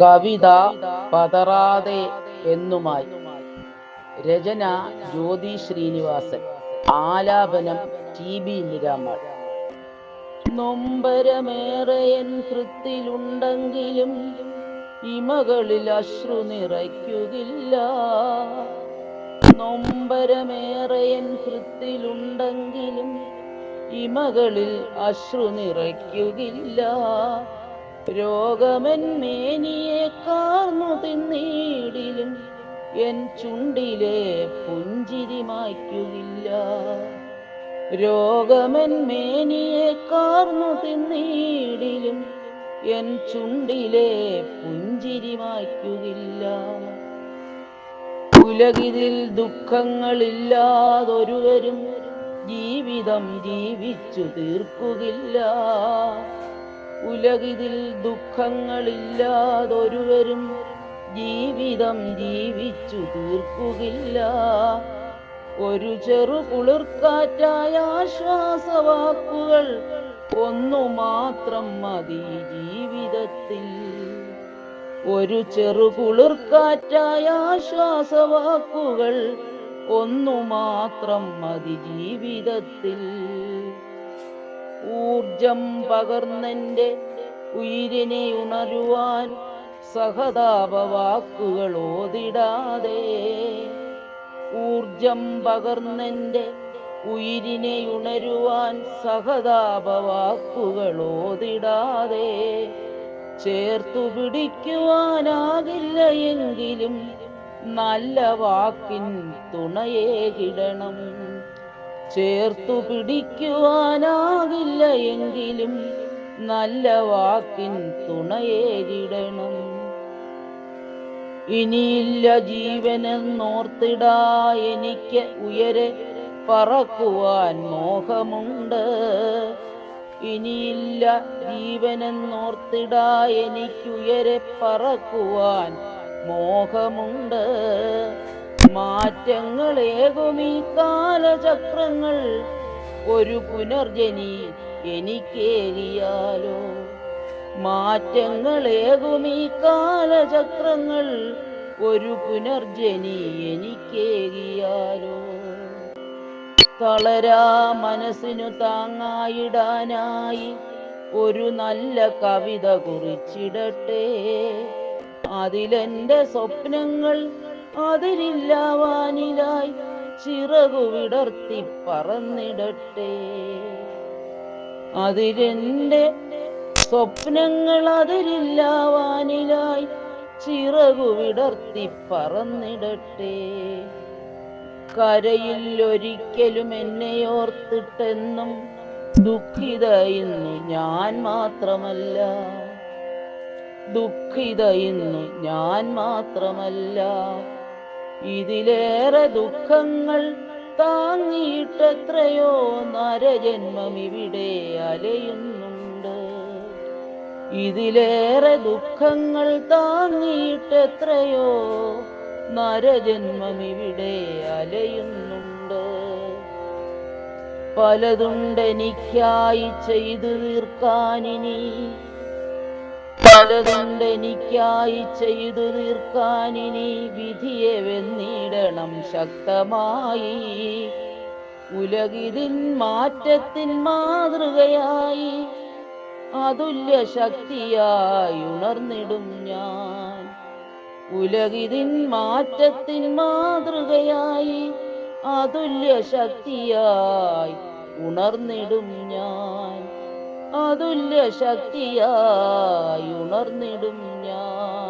കവിത പതറാതെ എന്നുമായി. രചന ജ്യോതി ശ്രീനിവാസൻ. ആലാപനം T B നിരാമൾ നൊമ്പരമേറെ എൻ കൃത്തിലുണ്ടെങ്കിലും ഇമകളിൽ അശ്രു നിറയ്ക്കുകില്ല. നൊമ്പരമേറെ എൻ കൃത്തിലുണ്ടെങ്കിലും ഇമകളിൽ അശ്രു നിറയ്ക്കുകില്ല. രോഗമൻ കാർന്നു തിന്നീടിലും എൻ ചുണ്ടിലെ പുഞ്ചിരി മായ്ക്കുകില്ല. രോഗമൻ കാർന്നു തിന്നീടിലും എൻ ചുണ്ടിലെ പുഞ്ചിരി മായ്ക്കുകില്ല. ഉലകിതിൽ ദുഃഖങ്ങളില്ലാതൊരുവരും ജീവിതം ജീവിച്ചു തീർക്കുകില്ല. ഉലകിതിൽ ദുഃഖങ്ങളില്ലാതൊരുവരും ജീവിതം ജീവിച്ചു തീർക്കുകില്ല ഒരു ചെറു കുളിർക്കാറ്റായ ആശ്വാസവാക്കുകൾ ഒന്നു മാത്രം മതി ജീവിതത്തിൽ. ഒരു ചെറു കുളിർക്കാറ്റായ ആശ്വാസവാക്കുകൾ ഒന്നു മാത്രം മതി ജീവിതത്തിൽ. ഊർജം പകർന്നെന്റെ ഉയിരിനെ ഉണരുവാൻ സഹതാപ വാക്കുകൾ ഓതിടാതെ. ഊർജം പകർന്നെന്റെ ഉയിരിനെ ഉണരുവാൻ സഹതാപ വാക്കുകൾ ഓതിടാതെ. ചേർത്തു പിടിക്കുവാനാകില്ല എങ്കിലും നല്ല വാക്കിൻ തുണയേകിടണം ചേർത്തു പിടിക്കുവാനാകില്ല എങ്കിലും നല്ല വാക്കിൻ തുണയേരിടണം ഇനിയില്ല ജീവനെന്നോർത്തിടാ എനിക്ക് ഉയരെ പറക്കുവാൻ മോഹമുണ്ട്. ഇനിയില്ല ജീവനെന്നോർത്തിടാ എനിക്കുയരെ പറക്കുവാൻ മോഹമുണ്ട്. മാറ്റങ്ങളേകും ഈ കാലചക്രങ്ങൾ ഒരു പുനർജനി എനിക്കേറിയാലോ? മാറ്റങ്ങളേകും ഈ കാലചക്രങ്ങൾ ഒരു പുനർജനി എനിക്കേറിയാലോ? തളരാ മനസ്സിനു താങ്ങായിടാനായി ഒരു നല്ല കവിത കുറിച്ചിടട്ടെ. അതിലെന്റെ സ്വപ്നങ്ങൾ അതിരില്ലാവാനിലായി ചിറകു വിടർത്തി പറന്നിടട്ടെ. അതിരെന്റെ സ്വപ്നങ്ങൾ അതിരില്ലാവാനിലായി ചിറകു വിടർത്തി പറന്നിടട്ടെ. കരയിൽ ഒരിക്കലും എന്നെ ഓർത്തിട്ടെന്നും ദുഃഖിത ഇന്നു ഞാൻ മാത്രമല്ല. ദുഃഖിത ഇന്നു ഞാൻ മാത്രമല്ല. ഇതിലേറെ ദുഃഖങ്ങൾ താങ്ങിയിട്ടെത്രയോ നരജന്മം ഇവിടെ അലയുന്നുണ്ട്. ഇതിലേറെ ദുഃഖങ്ങൾ താങ്ങിയിട്ടെത്രയോ നരജന്മം ഇവിടെ അലയുന്നുണ്ട്. പലതുണ്ടെനിക്കായി ചെയ്തു തീർക്കാനിനി പലതുണ്ടെനിക്കായി ചെയ്തു തീർക്കാൻ ഇനി വിധിയെ വെന്നിടണം ശക്തമായി. ഉലകിതിൻ മാറ്റത്തിൻ മാതൃകയായി അതുല്യ ശക്തിയായി ഉണർന്നിടും ഞാൻ. ഉലകിതിൻ മാറ്റത്തിൻ മാതൃകയായി അതുല്യ ശക്തിയായി ഉണർന്നിടും ഞാൻ. അതുല്യ ശക്തിയായി ഉണർന്നിടും ഞാൻ.